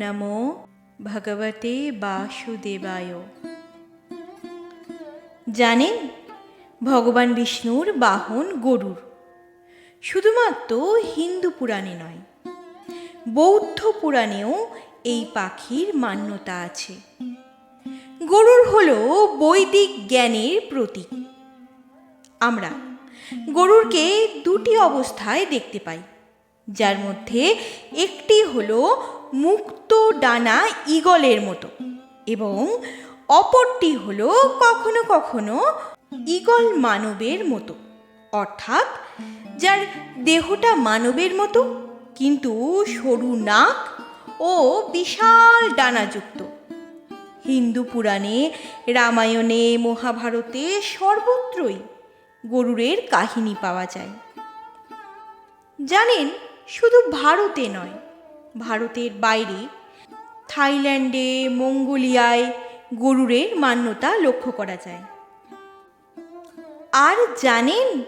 নমো ভগবতে বাসুদেবায় জানেন, ভগবান বিষ্ণুর বাহন গরুর। শুধুমাত্র হিন্দু পুরাণে নয়, বৌদ্ধ পুরাণেও এই পাখির মান্যতা আছে। গরুর হল বৈদিক জ্ঞানের প্রতীক। আমরা গরুরকে দুটি অবস্থায় দেখতে পাই, যার মধ্যে একটি হলো মুক্ত ডানা ঈগলের মতো। এবং অপরটি হলো কখনো কখনো ঈগল মানবের মতো। অর্থাৎ যার দেহটা মানবের মতো, কিন্তু সরু নাক ও বিশাল ডানাযুক্ত। হিন্দু পুরাণে রামায়ণে মহাভারতে সর্বত্রই গরুরের কাহিনী পাওয়া যায়। জানেন, শুধু ভারতে নয় ভারতের বাইরে। থাইল্যান্ডে, মঙ্গোলিয়ায় গরুরের মান্যতা লক্ষ্য করা যায়। আর জানেন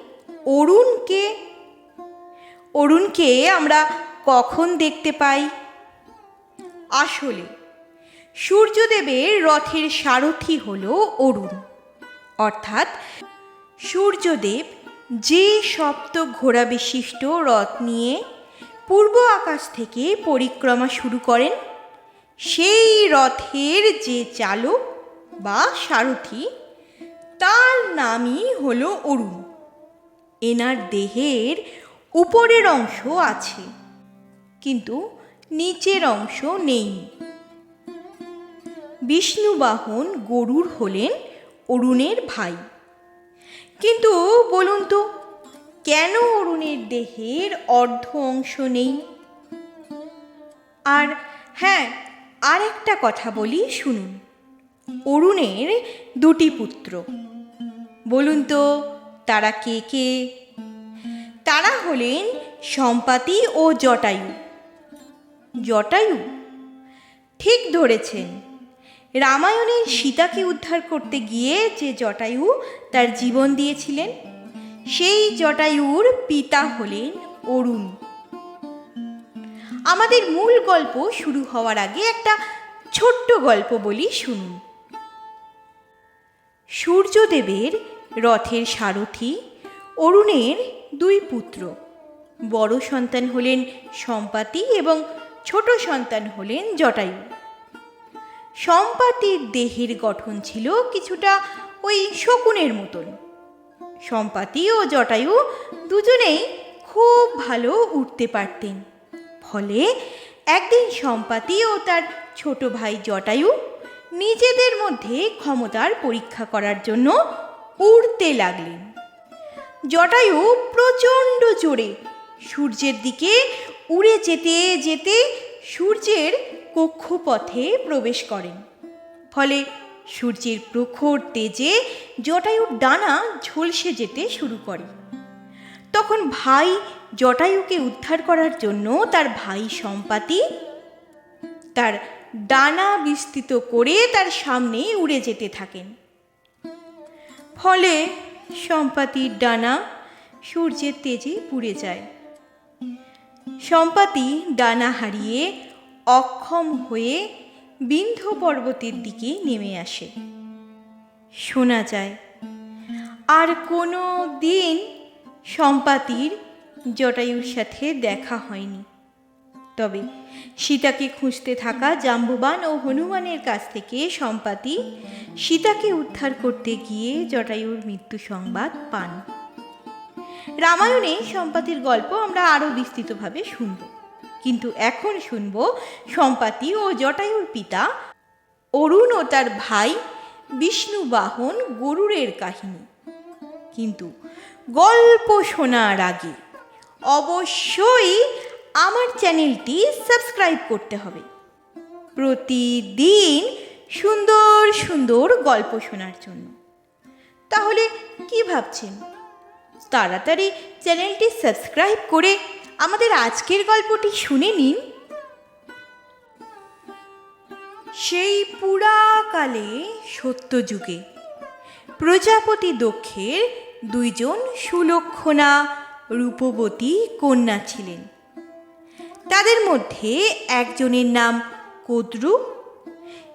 অরুণকে? অরুণকে আমরা কখন দেখতে পাই? আসলে, সূর্যদেবের রথের সারথি হল অরুণ। অর্থাৎ সূর্যদেব যে সপ্ত ঘোড়া বিশিষ্ট রথ নিয়ে পূর্ব আকাশ থেকে পরিক্রমা শুরু করেন। সেই রথের যে চালক বা সারথি, তার নামই হলো অরুণ। এনার দেহের উপরের অংশ আছে, কিন্তু নিচের অংশ নেই। বিষ্ণুবাহন গরুর হলেন অরুণের ভাই। কিন্তু বলুন তো কেন অরুণের দেহের অর্ধ অংশ নেই? আর হ্যাঁ আর একটা কথা বলি, শুনুন। অরুণের দুটি পুত্র। বলুন তো, তারা কে কে? তারা হলেন সম্পাতি ও জটায়ু। জটায়ু ঠিক ধরেছেন। রামায়ণের সীতাকে উদ্ধার করতে গিয়ে যে জটায়ু তার জীবন দিয়েছিলেন সেই জটায়ুর পিতা হলেন অরুণ। আমাদের মূল গল্প শুরু হওয়ার আগে একটা ছোট্ট গল্প বলি শুনুন। সূর্যদেবের রথের সারথি অরুণের দুই পুত্র। বড় সন্তান হলেন সম্পাতি এবং ছোট সন্তান হলেন জটায়ু। সম্পাতির দেহের গঠন ছিল কিছুটা ওই শকুনের মতন। সম্পাতি ও জটায়ু দুজনেই খুব ভালো উঠতে পারতেন। ফলে একদিন সম্পাতি ও তার ছোট ভাই জটায়ু নিজেদের মধ্যে ক্ষমতার পরীক্ষা করার জন্য উড়তে লাগলেন। জটায়ু প্রচণ্ড জোরে সূর্যের দিকে উড়ে যেতে যেতে সূর্যের কক্ষপথে প্রবেশ করেন। ফলে সূর্যের প্রখর তেজে জটায়ুর ডানা ঝলসে যেতে শুরু করে। তখন ভাই জটায়ুকে উদ্ধার করার জন্য তার ভাই সম্পাতি তার ডানা বিস্তৃত করে তার সামনে উড়ে যেতে থাকেন। ফলে সম্পাতির ডানা সূর্যের তেজে পুড়ে যায়। সম্পাতি ডানা হারিয়ে অক্ষম হয়ে বিন্ধ্য পর্বতের দিকে নেমে আসে। শোনা যায়, আর কোনো দিন সম্পাতির জটায়ুর সাথে দেখা হয়নি। তবে সীতাকে খুঁজতে থাকা জাম্বুবান ও হনুমানের কাছ থেকে সম্পাতি সীতাকে উদ্ধার করতে গিয়ে জটায়ুর মৃত্যু সংবাদ পান। রামায়ণে সম্পাতির গল্প আমরা আরও বিস্তৃতভাবে শুনব। কিন্তু এখন শুনব সম্পাতি ও জটায়ুর পিতা অরুণ ও তার ভাই বিষ্ণু বাহন গরুরের কাহিনী। কিন্তু গল্প শোনার আগে অবশ্যই আমার চ্যানেলটি সাবস্ক্রাইব করতে হবে। প্রতিদিন সুন্দর সুন্দর গল্প শোনার জন্য। তাহলে কি ভাবছেন? তাড়াতাড়ি চ্যানেলটি সাবস্ক্রাইব করে আমাদের আজকের গল্পটি শুনে নিন। সেই পুরাকালে সত্যযুগে প্রজাপতি দক্ষের দুইজন সুলক্ষণা রূপবতী কন্যা ছিলেন। তাদের মধ্যে একজনের নাম কদ্রু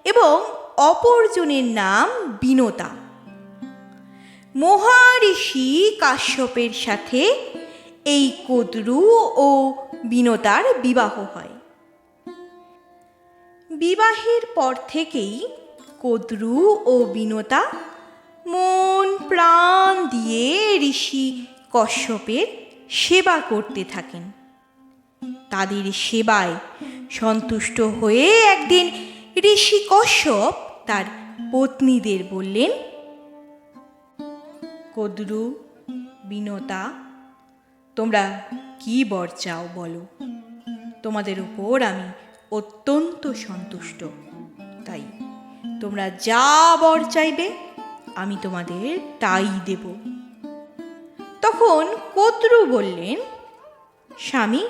এবং অপরজনের নাম বিনতা। মহারিষি কাশ্যপের সাথে এই কদ্রু ও বিনতার বিবাহ হয়। বিবাহের পর থেকেই কদ্রু ও বিনতা মন প্রাণ দিয়ে ঋষি কশ্যপের সেবা করতে থাকেন। তাদের সেবায় সন্তুষ্ট হয়ে একদিন ঋষি কশ্যপ তার পত্নীদের বললেন, কদ্রু বিনতা তোমরা কি বর চাও বলো। তোমাদের উপর আমি অত্যন্ত সন্তুষ্ট। তাই তোমরা যা বর চাইবে, আমি তোমাদের তাই দেব। তখন কদ্রু বললেন, স্বামী,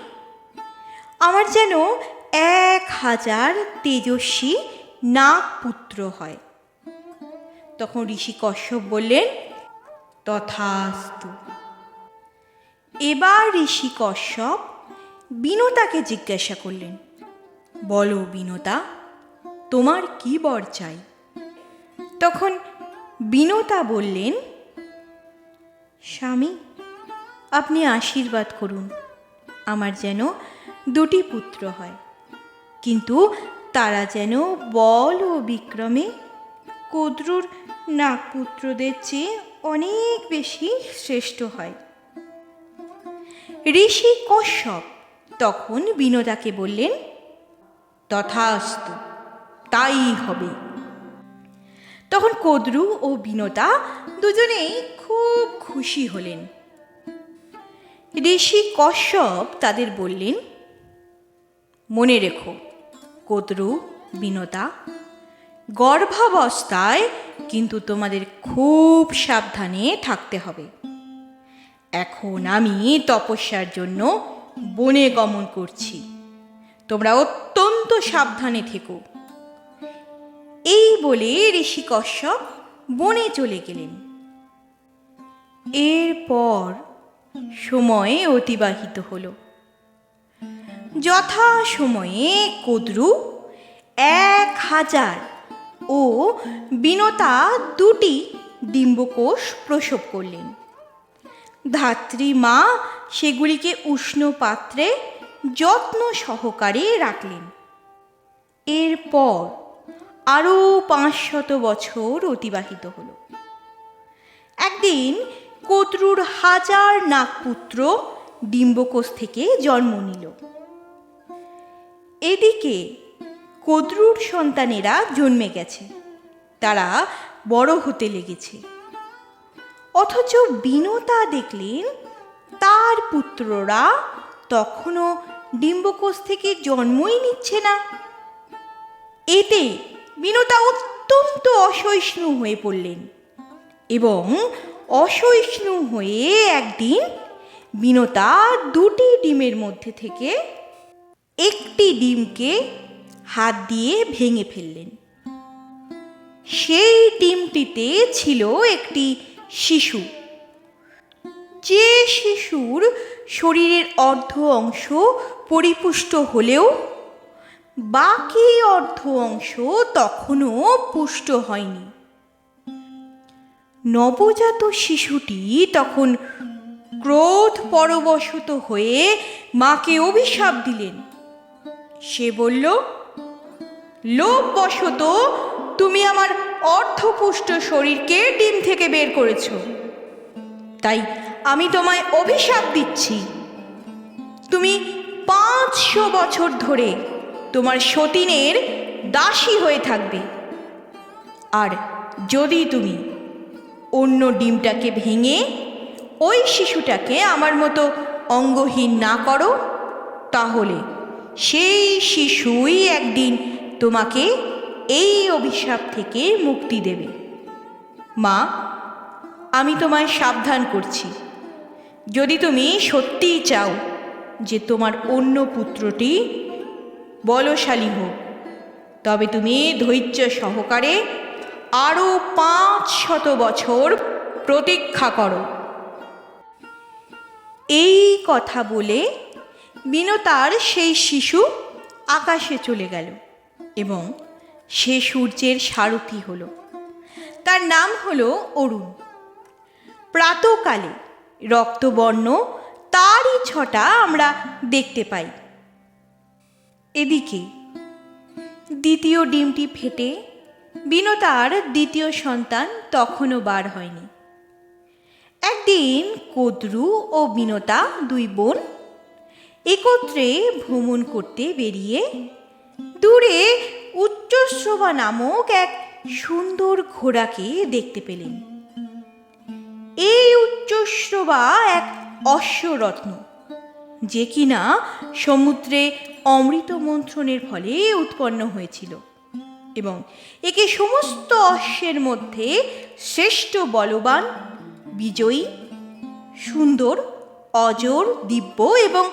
আমার যেন এক হাজার তেজস্বী নাগ পুত্র হয়। তখন ঋষি কশ্যপ বললেন, তথাস্তু এবার ঋষি কশ্যপ বিনতাকে জিজ্ঞাসা করলেন, বলো বিনতা তোমার কি বর চাই? তখন বিনতা বললেন, স্বামী, আপনি আশীর্বাদ করুন, আমার যেন দুটি পুত্র হয়। কিন্তু তারা যেন বল ও বিক্রমে কদ্রুর নাগপুত্রদের চেয়ে অনেক বেশি শ্রেষ্ঠ হয়। ঋষি কশ্যপ। তখন বিনোদাকে বললেন, তথাস্তু, তাই হবে। তখন কদ্রু ও বিনোদা দুজনেই খুব খুশি হলেন। ঋষি কশ্যপ তাদের বললেন, মনে রেখো, কদ্রু, বিনোদা, গর্ভাবস্থায় কিন্তু তোমাদের খুব সাবধানে থাকতে হবে। এখন আমি তপস্যার জন্য বনে গমন করছি। তোমরা অত্যন্ত সাবধানে থেকো। এই বলে ঋষি কশ্যপ বনে চলে গেলেন। এরপর সময় অতিবাহিত হলো। যথা সময়ে কদ্রু এক হাজার ও বিনতা দুটি ডিম্বকোষ প্রসব করলেন। ধাত্রী মা সেগুলিকে উষ্ণ পাত্রে যত্ন সহকারে রাখলেন। এরপর আরও পাঁচশত বছর অতিবাহিত হলো। একদিন কদ্রুর হাজার নাগপুত্র ডিম্বকোষ থেকে জন্ম নিল। এদিকে কদ্রুর সন্তানেরা জন্মে গেছে, তারা বড় হতে লেগেছে। অথচ বিনতা দেখলেন তার পুত্ররা তখনও ডিম্বকোষ থেকে জন্মই নিচ্ছে না। এতে বিনতা অত্যন্ত অসহিষ্ণু হয়ে পড়লেন এবং অসহিষ্ণু হয়ে একদিন বিনতা দুটি ডিমের মধ্যে থেকে একটি ডিমকে হাত দিয়ে ভেঙে ফেললেন। সেই ডিমটিতে ছিল একটি শিশু। যে শিশুর শরীরের অর্ধ অংশ পরিপুষ্ট হলেও বাকি অর্ধ অংশ তখনও পুষ্ট হয়নি। নবজাত শিশুটি তখন ক্রোধ পরবশত হয়ে মাকে অভিশাপ দিলেন। সে বলল লোভ লোভবশত, তুমি আমার অর্ধপুষ্ট শরীরকে ডিম থেকে বের করেছ। তাই আমি তোমায় অভিশাপ দিচ্ছি। তুমি পাঁচশো বছর ধরে তোমার সতীনের দাসী হয়ে থাকবে। আর যদি তুমি অন্য ডিমটাকে ভেঙে ওই শিশুটাকে আমার মতো অঙ্গহীন না করো, তাহলে সেই শিশুই একদিন তোমাকে এই অভিশাপ থেকে মুক্তি দেবে। মা, আমি তোমায় সাবধান করছি। যদি তুমি সত্যিই চাও যে তোমার অন্য পুত্রটি বলশালী হোক, তবে তুমি ধৈর্য সহকারে আরও পাঁচ শত বছর প্রতীক্ষা করো। এই কথা বলে বিনতার সেই শিশু আকাশে চলে গেল এবং সে সূর্যের সারথি হলো। তার নাম হল অরুণ। প্রাতকালে রক্তবর্ণ তারই ছটা আমরা দেখতে পাই। এদিকে দ্বিতীয় ডিমটি ফেটে বিনতার দ্বিতীয় সন্তান তখনও বার হয়নি। একদিন কদ্রু ও বিনতা দুই বোন একত্রে ভ্রমণ করতে বেরিয়ে দূরে উচ্চশ্রবা নামক এক সুন্দর ঘোড়াকে দেখতে পেলেন। এই উচ্চশ্রবা এক অশ্বরত্ন, যে কিনা সমুদ্রে অমৃত মন্থনের ফলে উৎপন্ন হয়েছিল এবং একে সমস্ত অশ্বের মধ্যে শ্রেষ্ঠ বলবান, বিজয়ী, সুন্দর, অজর, দিব্য এবং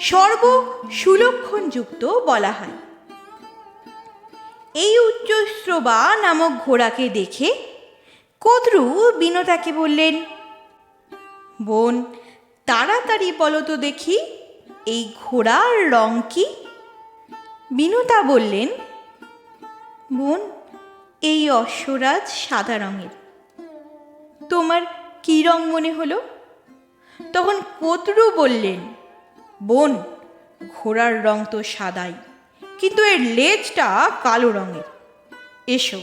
সর্ব সুলক্ষণযুক্ত বলা হয়। এই উচ্চশ্রবা নামক ঘোড়াকে দেখে কদ্রু বিনতাকে বললেন, বোন, তাড়াতাড়ি বলো তো দেখি, এই ঘোড়ার রং কি? বিনতা বললেন, বোন, এই অশ্বরাজ সাদা রঙের। তোমার কি রং মনে হলো? তখন কতরু বললেন, বোন, ঘোড়ার রং তো সাদাই। কিন্তু এর লেজটা কালো রঙের। এসো,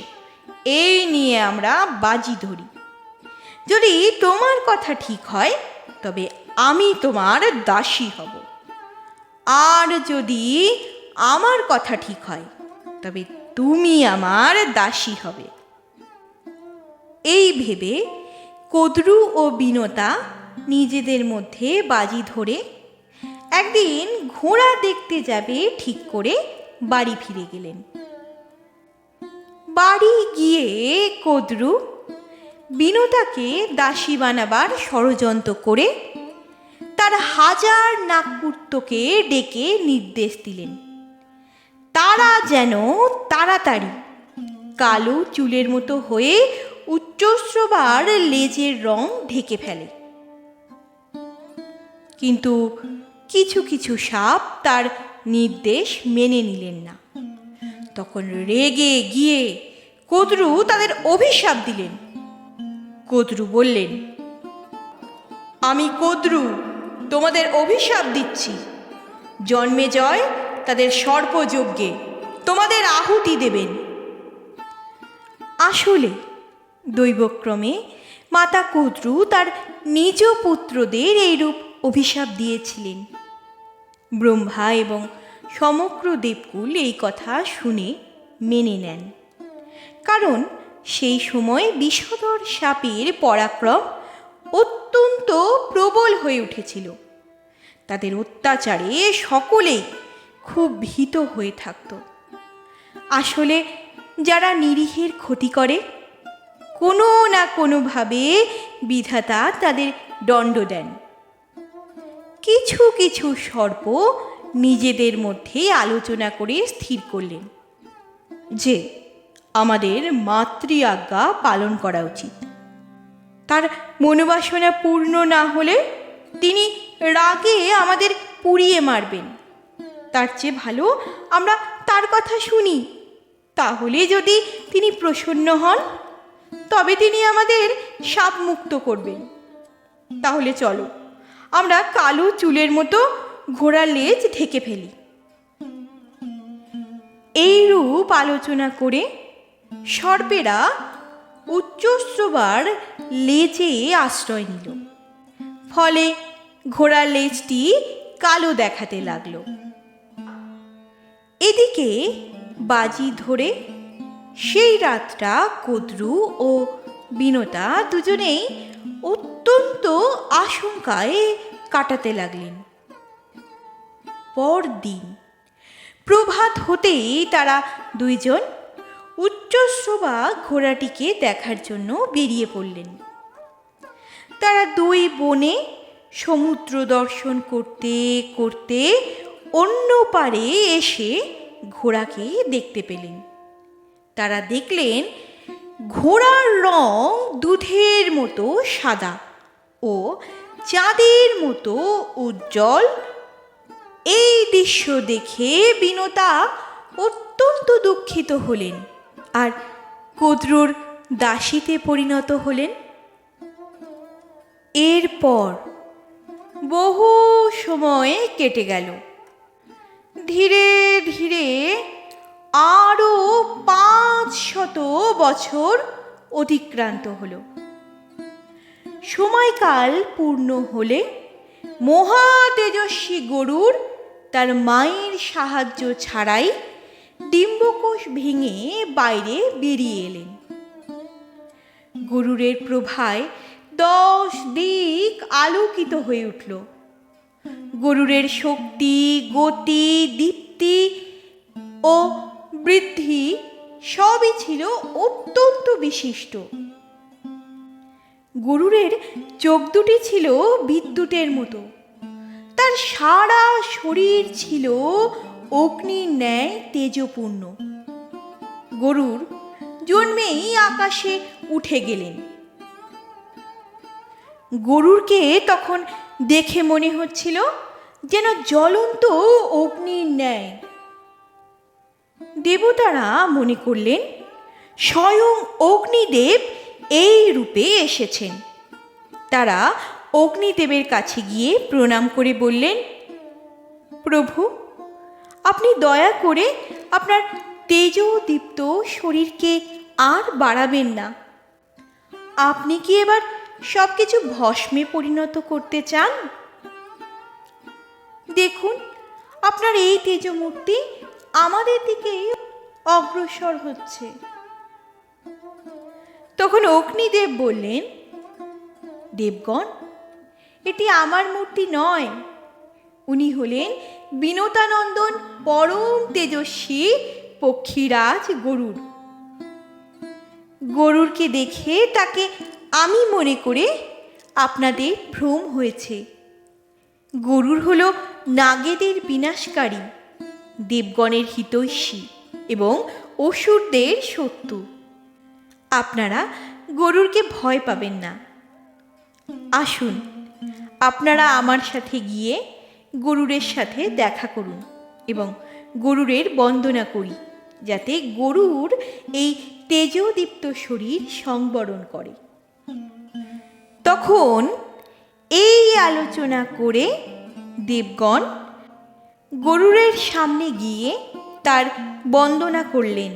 এই নিয়ে আমরা বাজি ধরি। যদি তোমার কথা ঠিক হয়, তবে আমি তোমার দাসী হব। আর যদি আমার কথা ঠিক হয়, তবে তুমি আমার দাসী হবে। এই ভেবে কদ্রু ও বিনতা নিজেদের মধ্যে বাজি ধরে একদিন ঘোড়া দেখতে যাবে ঠিক করে বাড়ি ফিরে গেলেন। বাড়ি গিয়ে কদ্রু বিনতাকে দাসী বানাবার ষড়যন্ত্র করে তার হাজার নাগপুত্রকে ডেকে নির্দেশ দিলেন। তারা যেন তাড়াতাড়ি কালো চুলের মতো হয়ে উচ্চস্রবার লেজের রং ঢেকে ফেলে। কিন্তু কিছু কিছু সাপ তার নির্দেশ মেনে নিলেন না। তখন রেগে গিয়ে কদ্রু তাদের অভিশাপ দিলেন। কদ্রু বললেন, আমি কদ্রু, তোমাদের অভিশাপ দিচ্ছি। জন্মে জয় তাদের সর্পযজ্ঞে তোমাদের আহুতি দেবেন। আসলে দৈবক্রমে মাতা কদ্রু তার নিজ পুত্রদের এইরূপ অভিশাপ দিয়েছিলেন। ব্রহ্মা এবং সমগ্র দেবকুল এই কথা শুনে মেনে নেন। কারণ সেই সময় বিষধর সাপের পরাক্রম অত্যন্ত প্রবল হয়ে উঠেছিল। তাদের অত্যাচারে সকলেই খুব ভীত হয়ে থাকত। আসলে যারা নিরীহের ক্ষতি করে, কোনো না কোনোভাবে বিধাতা তাদের দণ্ড দেন। কিছু কিছু সর্প নিজেদের মধ্যে আলোচনা করে স্থির করলেন যে, আমাদের মাতৃ আজ্ঞা পালন করা উচিত। তার মনোবাসনা পূর্ণ না হলে তিনি রাগে আমাদের পুড়িয়ে মারবেন। তার চেয়ে ভালো আমরা তার কথা শুনি। তাহলে যদি তিনি প্রসন্ন হন, তবে তিনি আমাদের সাপ মুক্ত করবেন। তাহলে চলো। আমরা কালো চুলের মতো ঘোড়ার লেজ ঢেকে ফেলি। এই রূপ আলোচনা করে সর্পেরা উচ্চশ্রবার লেজে আশ্রয় নিল। ফলে ঘোড়ার লেজটি কালো দেখাতে লাগল। এদিকে বাজি ধরে সেই রাতটা কদ্রু ও বিনতা দুজনেই অত্যন্ত আশঙ্কায় কাটাতে লাগলেন। পরদিন প্রভাত হতেই তারা দুইজন উচ্চশ্রবা ঘোড়াটিকে দেখার জন্য বেরিয়ে পড়লেন। তারা দুই বনে সমুদ্র দর্শন করতে করতে অন্য পারে এসে ঘোড়াকে দেখতে পেলেন। তারা দেখলেন ঘোড়ার রং দুধের মতো সাদা। ও চাঁদের মতো উজ্জ্বল। এই দৃশ্য দেখে বিনতা অত্যন্ত দুঃখিত হলেন আর কদ্রুর দাসীতে পরিণত হলেন। এরপর বহু সময় কেটে গেল। ধীরে ধীরে আরও পাঁচ শত বছর অতিক্রান্ত হলো। সময়কাল পূর্ণ হলে মহা তেজস্বী গরুর তার মায়ের সাহায্য ছাড়াই ডিম্বকোষ ভেঙে বাইরে বেরিয়ে এলেন। গরুরের প্রভায় দশ দিক আলোকিত হয়ে উঠল। গরুরের শক্তি, গতি, দীপ্তি ও বৃদ্ধি সবই ছিল অত্যন্ত বিশিষ্ট। গরুরের চোখ দুটি ছিল বিদ্যুতের মতো। তার সারা শরীর ছিল অগ্নির ন্যায় তেজপূর্ণ। গরুর জন্মেই আকাশে উঠে গেলেন। গরুরকে তখন দেখে মনে হচ্ছিল যেন জ্বলন্ত অগ্নির ন্যায়। দেবতারা মনে করলেন, স্বয়ং অগ্নিদেব এই রূপে এসেছেন। তারা অগ্নিদেবের কাছে গিয়ে প্রণাম করে বললেন, প্রভু, আপনি দয়া করে আপনার তেজদীপ্ত শরীরকে আর বাড়াবেন না। আপনি কি এবার সব কিছু ভস্মে পরিণত করতে চান? দেখুন, আপনার এই তেজমূর্তি আমাদের দিকেই অগ্রসর হচ্ছে। তখন অগ্নিদেব বললেন, দেবগণ, এটি আমার মূর্তি নয়। উনি হলেন বিনতানন্দন পরম তেজস্বী পক্ষীরাজ গরুর গরুরকে দেখে তাকে আমি মনে করে আপনাদের ভ্রম হয়েছে। গরুর হল নাগেদের বিনাশকারী, দেবগণের হিতৈষী এবং অসুরদের শত্রু। আপনারা গরুরকে ভয় পাবেন না। আসুন, আপনারা আমার সাথে গিয়ে গরুরের সাথে দেখা করুন এবং গরুরের বন্দনা করি, যাতে গরুর এই তেজদীপ্ত শরীর সংবরণ করে। তখন এই আলোচনা করে দেবগণ গরুরের সামনে গিয়ে তার বন্দনা করলেন।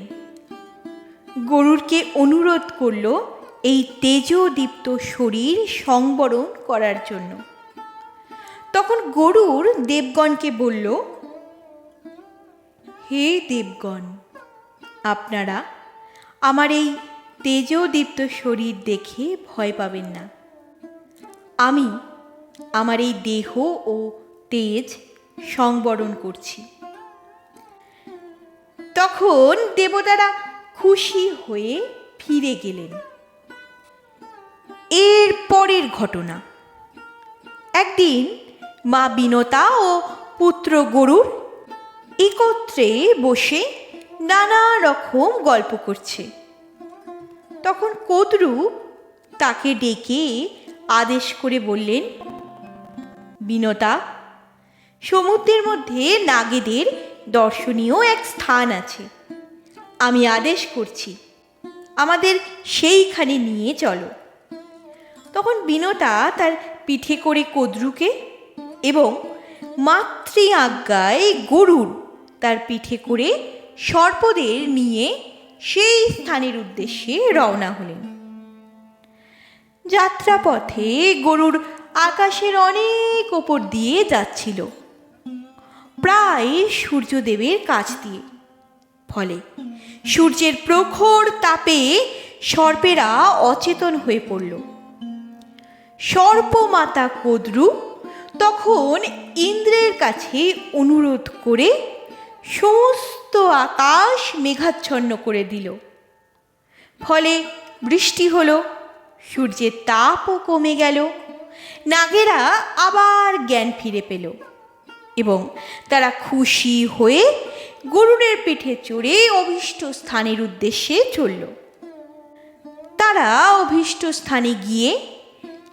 গরুরকে অনুরোধ করল এই তেজদীপ্ত শরীর সংবরণ করার জন্য। তখন গরুর দেবগণকে বলল, হে দেবগণ, আপনারা আমার এই তেজদীপ্ত শরীর দেখে ভয় পাবেন না। আমি আমার এই দেহ ও তেজ সংবরণ করছি। তখন দেবতারা খুশি হয়ে ফিরে গেলেন। এর পরের ঘটনা। একদিন মা বিনতা ও পুত্র গরুর একত্রে বসে নানা রকম গল্প করছে। তখন কদরু তাকে ডেকে আদেশ করে বললেন, বিনতা, সমুদ্রের মধ্যে নাগেদের দর্শনীয় এক স্থান আছে। আমি আদেশ করছি। আমাদের সেইখানে নিয়ে চলো। তখন বিনতা তার পিঠে করে কদ্রুকে এবং মাতৃ আজ্ঞায় গরুর তার পিঠে করে সর্পদের নিয়ে সেই স্থানের উদ্দেশ্যে রওনা হলেন। যাত্রাপথে গরুর আকাশের অনেক ওপর দিয়ে যাচ্ছিল। প্রায় সূর্যদেবের কাছ দিয়ে। ফলে। সূর্যের প্রখর তাপে সর্পেরা অচেতন হয়ে পড়ল। সর্পমাতা কদ্রু তখন ইন্দ্রের কাছে অনুরোধ করে সমস্ত আকাশ মেঘাচ্ছন্ন করে দিল। ফলে বৃষ্টি হলো, সূর্যের তাপও কমে গেল, নাগেরা আবার জ্ঞান ফিরে পেল এবং তারা খুশি হয়ে গরুরের পিঠে চড়ে অভীষ্ট স্থানের উদ্দেশ্যে চলল। তারা অভীষ্ট স্থানে গিয়ে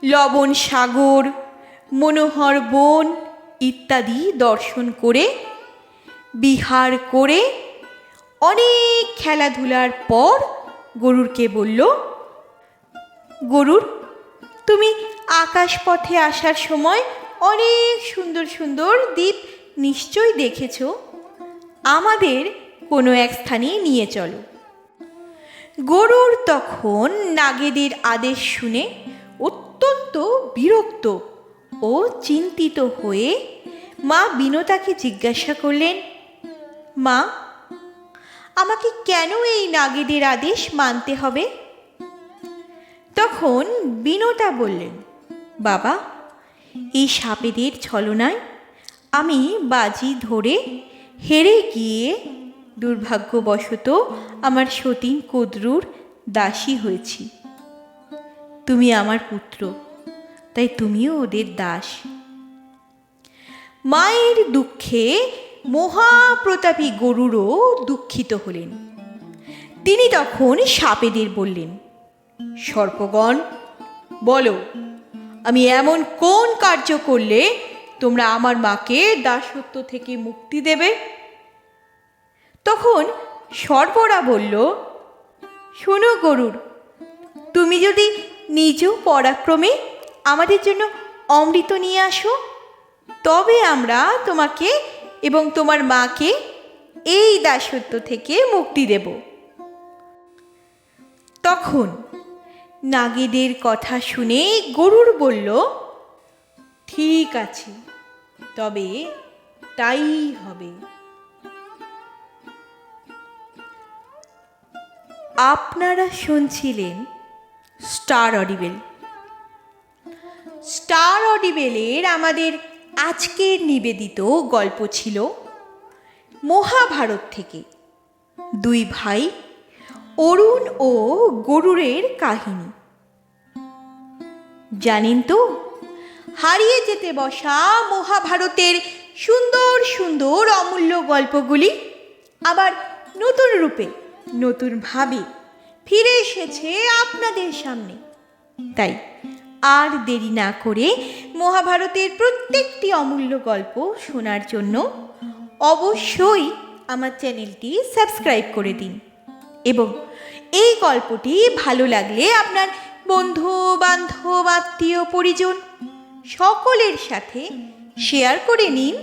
লবণ, সাগর, মনোহর, বন ইত্যাদি দর্শন করে, বিহার করে অনেক খেলাধুলার পর গরুরকে বলল, গরুর, তুমি আকাশপথে আসার সময় অনেক সুন্দর সুন্দর দ্বীপ নিশ্চয়ই দেখেছ। আমাদের কোনো এক স্থানে নিয়ে চলো। গরুর তখন নাগেদের আদেশ শুনে অত্যন্ত বিরক্ত ও চিন্তিত হয়ে মা বিনতাকে জিজ্ঞাসা করলেন, মা, আমাকে কেন এই নাগেদের আদেশ মানতে হবে? তখন বিনতা বললেন, বাবা, এই সাপেদের ছলনায় আমি বাজি ধরে হেরে গিয়ে দুর্ভাগ্যবশত আমার সতীন কদ্রুর দাসী হয়েছি। তুমি আমার পুত্র, তাই তুমিও ওদের দাস। মায়ের দুঃখে মহাপ্রতাপী গরুরও দুঃখিত হলেন। তিনি তখন সাপেদের বললেন, সর্পগণ, বলো, আমি এমন কোন কার্য করলে তোমরা আমার মাকে দাসত্ব থেকে মুক্তি দেবে। তখন সর্পরা বলল, শোনো গরুর, তুমি যদি নিজ পরাক্রমে আমাদের জন্য অমৃত নিয়ে আসো, তবে আমরা তোমাকে এবং তোমার মাকে এই দাসত্ব থেকে মুক্তি দেব। তখন নাগেদের কথা শুনে গরুর বলল, ঠিক আছে তবে তাই হবে। আপনারা শুনছিলেন স্টার অডিবেল। স্টার অডিবেলের আমাদের আজকের নিবেদিত গল্প ছিল মহাভারত থেকে। দুই ভাই, অরুণ ও গরুরের কাহিনী। জানেন তো? হারিয়ে যেতে বসা মহাভারতের সুন্দর সুন্দর, অমূল্য গল্পগুলি আবার নতুন রূপে নতুনভাবে ফিরে এসেছে আপনাদের সামনে। তাই আর দেরি না করে মহাভারতের প্রত্যেকটি অমূল্য গল্প শোনার জন্য অবশ্যই আমার চ্যানেলটি সাবস্ক্রাইব করে দিন এবং এই গল্পটি ভালো লাগলে আপনার বন্ধু, বান্ধব, আত্মীয়, পরিজন সকলের সাথে শেয়ার করে নিন।